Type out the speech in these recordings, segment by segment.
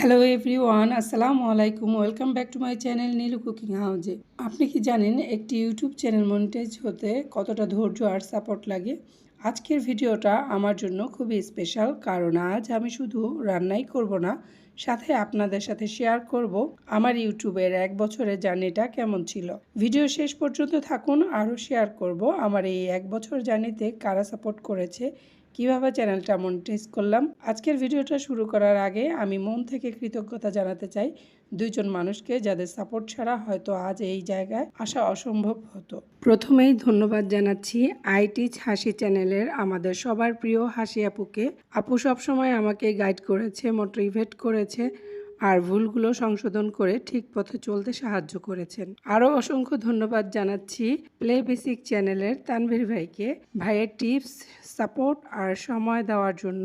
Hello everyone আসসালামু আলাইকুম welcome back to my channel Nilu cooking হাউজে আপনি কি জানেন একটি ইউটিউব চ্যানেল মনিটাইজ হতে কতটা ধৈর্য আর সাপোর্ট লাগে আজকের ভিডিওটা আমার জন্য খুবই স্পেশাল কারণ আজ আমি শুধু রান্নাই করব না সাথে আপনাদের সাথে শেয়ার করব আমার ইউটিউবের এক বছরের জার্নিটা কেমন ছিল ভিডিও শেষ পর্যন্ত থাকুন আরও শেয়ার করব আমার এই এক বছর জার্নিতে কারা সাপোর্ট করেছে কীভাবে চ্যানেলটা মনিটাইজ করলাম? আজকের ভিডিওটা শুরু করার আগে আমি মন থেকে কৃতজ্ঞতা জানাতে চাই দুইজন মানুষকে যাদের সাপোর্ট ছাড়া হয়তো আজ এই জায়গায় আসা অসম্ভব হতো। প্রথমেই ধন্যবাদ জানাচ্ছি আইটিচ হাসি চ্যানেলের আমাদের সবার প্রিয় হাসি আপুকে। আপু সবসময় আমাকে গাইড করেছে মোটিভেট করেছে আর ভুলগুলো সংশোধন করে ঠিক পথে চলতে সাহায্য করেছেন। আরও অসংখ্য ধন্যবাদ জানাচ্ছি প্লে বেসিক চ্যানেলের তানভীর ভাইকে। ভাইয়ের টিপস, সাপোর্ট আর সময় দেওয়ার জন্য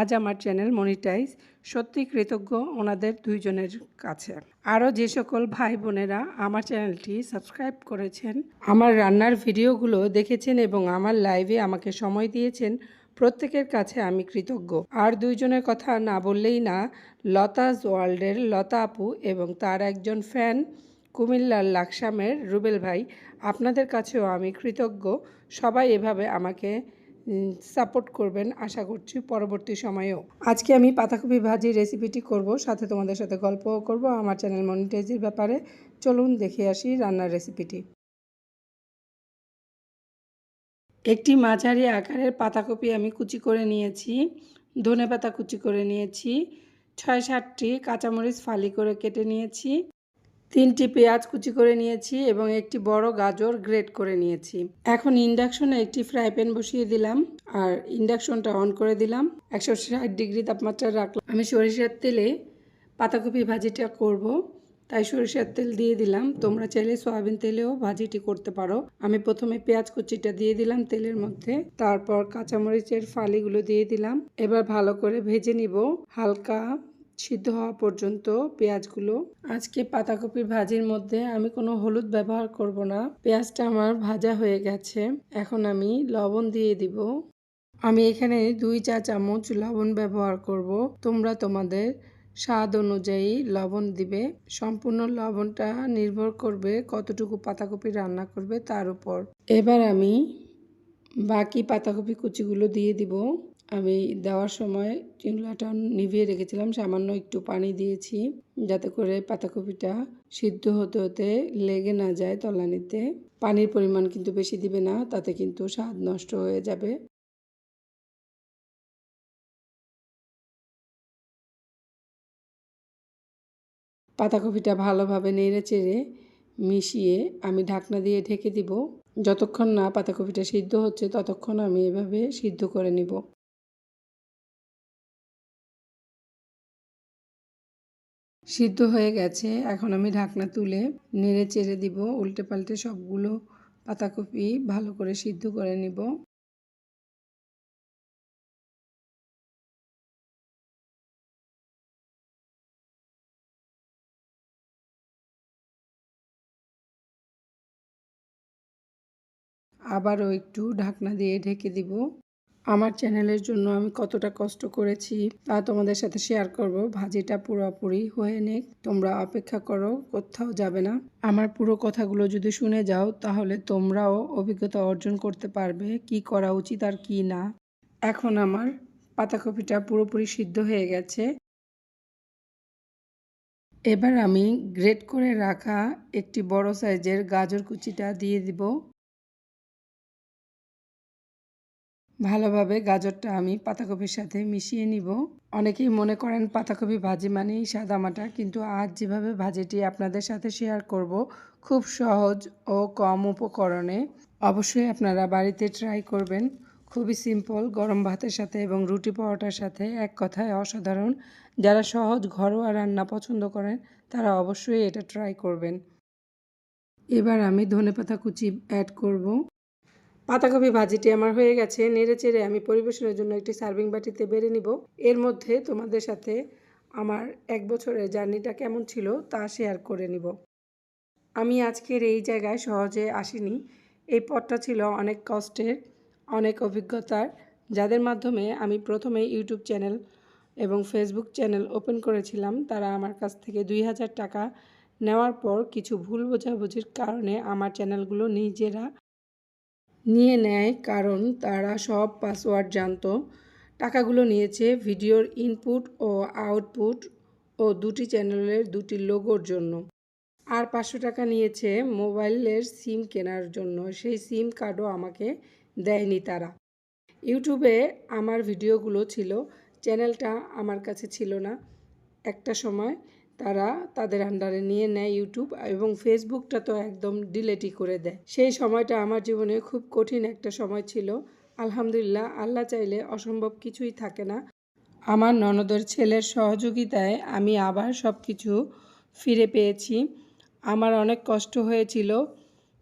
আজ আমার চ্যানেল মনিটাইজ। সত্যি কৃতজ্ঞ ওনাদের দুইজনের কাছে। আরও যে সকল ভাই বোনেরা আমার চ্যানেলটি সাবস্ক্রাইব করেছেন, আমার রান্নার ভিডিওগুলো দেখেছেন এবং আমার লাইভে আমাকে সময় দিয়েছেন প্রত্যেকের কাছে আমি কৃতজ্ঞ। আর দুইজনের কথা না বললেই না লতাজ ওয়ার্ল্ডের লতা আপু এবং তার একজন ফ্যান কুমিল্লার লাকসামের রুবেল ভাই, আপনাদের কাছেও আমি কৃতজ্ঞ। সবাই এভাবে আমাকে সাপোর্ট করবেন আশা করছি পরবর্তী সময়েও। আজকে আমি পাতাকপি ভাজি রেসিপিটি করব, সাথে তোমাদের সাথে গল্পও করব, আমার চ্যানেল মনিটাইজের ব্যাপারে। চলুন দেখে আসি রান্নার রেসিপিটি। একটি মাঝারি আকারের পাতাকপি আমি কুচি করে নিয়েছি, ধনে পাতা কুচি করে নিয়েছি, ছয় সাতটি কাঁচামরিচ ফালি করে কেটে নিয়েছি, তিনটি পেঁয়াজ কুচি করে নিয়েছি এবং একটি বড় গাজর গ্রেট করে নিয়েছি। এখন ইন্ডাকশনে একটি ফ্রাই প্যান বসিয়ে দিলাম আর ইন্ডাকশনটা অন করে দিলাম। একশো ষাট ডিগ্রি তাপমাত্রা রাখলাম। আমি সরিষার তেলে পাতাকপি ভাজিটা করব। তাই সরিষার তেল দিয়ে দিলাম। তোমরা চাইলে সয়াবিন তেলেও ভাজিটি করতে পারো। আমি প্রথমে পেঁয়াজ কুচিটা দিয়ে দিলাম তেলের মধ্যে। তারপর কাঁচামরিচের ফালিগুলো দিয়ে দিলাম। এবার ভালো করে ভেজে নিব। হালকা সিদ্ধ হওয়া পর্যন্ত পেঁয়াজগুলো। আজকে পাতাকপির ভাজির মধ্যে আমি কোনো হলুদ ব্যবহার করব না। পেঁয়াজটা আমার ভাজা হয়ে গেছে। এখন আমি লবণ দিয়ে দিব। আমি এখানে দুই চা চামচ লবণ ব্যবহার করব। তোমরা তোমাদের স্বাদ অনুযায়ী লবণ দিবে। সম্পূর্ণ লবণটা নির্ভর করবে কতটুকু পাতাকপি রান্না করবে তার উপর। এবার আমি বাকি পাতাকপি কুচিগুলো দিয়ে দিব। আমি দেওয়ার সময় চিংড়াটা নিভিয়ে রেখেছিলাম, সামান্য একটু পানি দিয়েছি যাতে করে পাতাকপিটা সিদ্ধ হতে হতে লেগে না যায় তলানিতে। পানির পরিমাণ কিন্তু বেশি দিবে না, তাতে কিন্তু স্বাদ নষ্ট হয়ে যাবে। পাতাকপিটা ভালোভাবে নেড়ে চেড়ে মিশিয়ে আমি ঢাকনা দিয়ে ঢেকে দিব। যতক্ষণ না পাতাকপিটা সিদ্ধ হচ্ছে, ততক্ষণ আমি এভাবে সিদ্ধ করে নিব। সিদ্ধ হয়ে গেছে। এখন আমি ঢাকনা তুলে নেড়ে চেড়ে দিব। উল্টে পাল্টে সবগুলো পাতাকপি ভালো করে সিদ্ধ করে নিব। আবারও একটু ঢাকনা দিয়ে ঢেকে দিব। আমার চ্যানেলের জন্য আমি কতটা কষ্ট করেছি তা তোমাদের সাথে শেয়ার করব। ভাজিটা পুরোপুরি হয়ে নেক। তোমরা অপেক্ষা করো, কোথাও যাবে না। আমার পুরো কথাগুলো যদি শুনে যাও, তাহলে তোমরাও অভিজ্ঞতা অর্জন করতে পারবে, কি করা উচিত আর কি না। এখন আমার পাতাকপিটা পুরোপুরি সিদ্ধ হয়ে গেছে। এবার আমি গ্রেট করে রাখা একটি বড় সাইজের গাজর কুচিটা দিয়ে দিব। ভালোভাবে গাজরটা আমি পাতাকপির সাথে মিশিয়ে নিব। অনেকেই মনে করেন পাতাকপি ভাজি মানেই সাদামাটা, কিন্তু আজ যেভাবে ভাজিটি আপনাদের সাথে শেয়ার করব, খুব সহজ ও কম উপকরণে। অবশ্যই আপনারা বাড়িতে ট্রাই করবেন। খুবই সিম্পল, গরম ভাতের সাথে এবং রুটি পরোটার সাথে এক কথায় অসাধারণ। যারা সহজ, ঘরোয়া রান্না পছন্দ করেন, তারা অবশ্যই এটা ট্রাই করবেন। এবার আমি ধনেপাতা কুচি অ্যাড করব। পাতাকপি ভাজিটি আমার হয়ে গেছে। নেড়ে চেড়ে আমি পরিবেশনের জন্য একটি সার্ভিং বাটিতে বেড়ে নিব। এর মধ্যে তোমাদের সাথে আমার এক বছরের জার্নিটা কেমন ছিল তা শেয়ার করে নিব। আমি আজকের এই জায়গায় সহজে আসিনি। এই পথটা ছিল অনেক কষ্টের, অনেক অভিজ্ঞতার, যাদের মাধ্যমে আমি প্রথমে ইউটিউব চ্যানেল এবং ফেসবুক চ্যানেল ওপেন করেছিলাম। তারা আমার কাছ থেকে দুই হাজার টাকা নেওয়ার পর কিছু ভুল বোঝাবুঝির কারণে আমার চ্যানেলগুলো নিজেরা নিয়ে নেয় কারণ তারা সব পাসওয়ার্ড জানতো। টাকাগুলো নিয়েছে ভিডিওর ইনপুট ও আউটপুট ও দুটি চ্যানেলের দুটি লোগোর জন্য। আর পাঁচশো টাকা নিয়েছে মোবাইলের সিম কেনার জন্য। সেই সিম কার্ডও আমাকে দেয়নি তারা। ইউটিউবে আমার ভিডিওগুলো ছিল। চ্যানেলটা আমার কাছে ছিল না। একটা সময় তারা তাদের আন্ডারে নিয়ে নেয় ইউটিউব এবং ফেসবুকটা তো একদম ডিলেটই করে দেয়। সেই সময়টা আমার জীবনে খুব কঠিন একটা সময় ছিল। আলহামদুলিল্লাহ, আল্লাহ চাইলে অসম্ভব কিছুই থাকে না। আমার ননদের ছেলের সহযোগিতায় আমি আবার সব কিছু ফিরে পেয়েছি। আমার অনেক কষ্ট হয়েছিল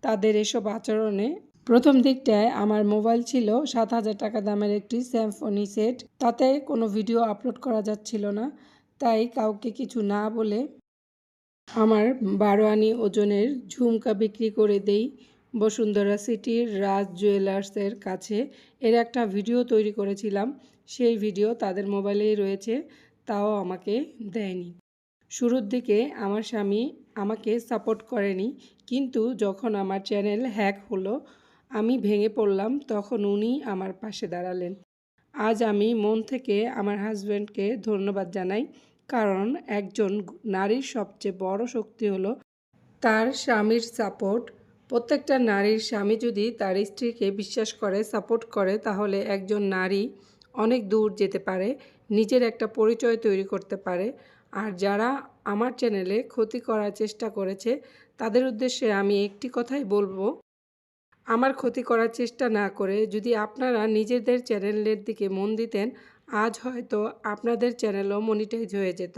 তাদের এসব আচরণে। প্রথম দিকটায় আমার মোবাইল ছিল সাত হাজার টাকা দামের একটি স্যামফোনি সেট। তাতে কোনো ভিডিও আপলোড করা যাচ্ছিল না। তাই কাউকে কিছু না বলে আমার বারো আনি ওজনের ঝুমকা বিক্রি করে দেই বসুন্ধরা সিটির রাজ জুয়েলার্সের কাছে। এর একটা ভিডিও তৈরি করেছিলাম। সেই ভিডিও তাদের মোবাইলেই রয়েছে, তাও আমাকে দেয়নি। শুরুর দিকে আমার স্বামী আমাকে সাপোর্ট করেনি, কিন্তু যখন আমার চ্যানেল হ্যাক হলো, আমি ভেঙে পড়লাম, তখন উনি আমার পাশে দাঁড়ালেন। আজ আমি মন থেকে আমার হাজব্যান্ডকে ধন্যবাদ জানাই। কারণ একজন নারীর সবচেয়ে বড় শক্তি হলো তার স্বামীর সাপোর্ট। প্রত্যেকটা নারীর স্বামী যদি তার স্ত্রীকে বিশ্বাস করে, সাপোর্ট করে, তাহলে একজন নারী অনেক দূর যেতে পারে, নিজের একটা পরিচয় তৈরি করতে পারে। আর যারা আমার চ্যানেলে ক্ষতি করার চেষ্টা করেছে, তাদের উদ্দেশ্যে আমি একটি কথাই বলব। আমার ক্ষতি করার চেষ্টা না করে যদি আপনারা নিজেদের চ্যানেলের দিকে মন দিতেন আজ হয়তো আপনাদের চ্যানেলও মনিটাইজ হয়ে যেত।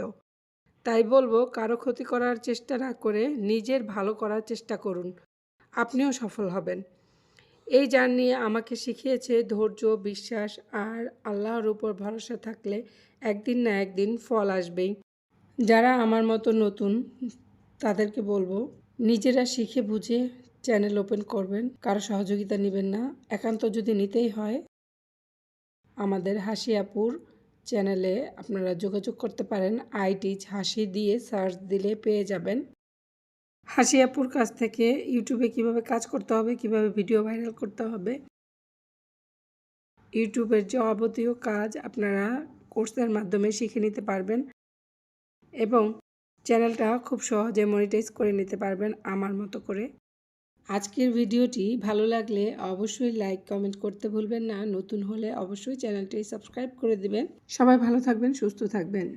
তাই বলব, কারও ক্ষতি করার চেষ্টা না করে নিজের ভালো করার চেষ্টা করুন। আপনিও সফল হবেন। এই জার্নি আমাকে শিখিয়েছে ধৈর্য, বিশ্বাস আর আল্লাহর উপর ভরসা থাকলে একদিন না একদিন ফল আসবেই। যারা আমার মতো নতুন, তাদেরকে বলব, নিজেরা শিখে বুঝে চ্যানেল ওপেন করবেন। কারও সহযোগিতা নেবেন না। একান্ত যদি নিতেই হয় আমাদের হাসিয়াপুর চ্যানেলে আপনারা যোগাযোগ করতে পারেন। আইটিচ হাসি দিয়ে সার্চ দিলে পেয়ে যাবেন। হাসিয়াপুর কাছ থেকে ইউটিউবে কীভাবে কাজ করতে হবে, কীভাবে ভিডিও ভাইরাল করতে হবে, ইউটিউবের যাবতীয় কাজ আপনারা কোর্সের মাধ্যমে শিখে নিতে পারবেন এবং চ্যানেলটা খুব সহজে মনিটাইজ করে নিতে পারবেন আমার মতো করে। আজকের ভিডিওটি ভালো লাগলে অবশ্যই লাইক, কমেন্ট করতে ভুলবেন না। নতুন হলে অবশ্যই চ্যানেলটি সাবস্ক্রাইব করে দেবেন। সবাই ভালো থাকবেন, সুস্থ থাকবেন।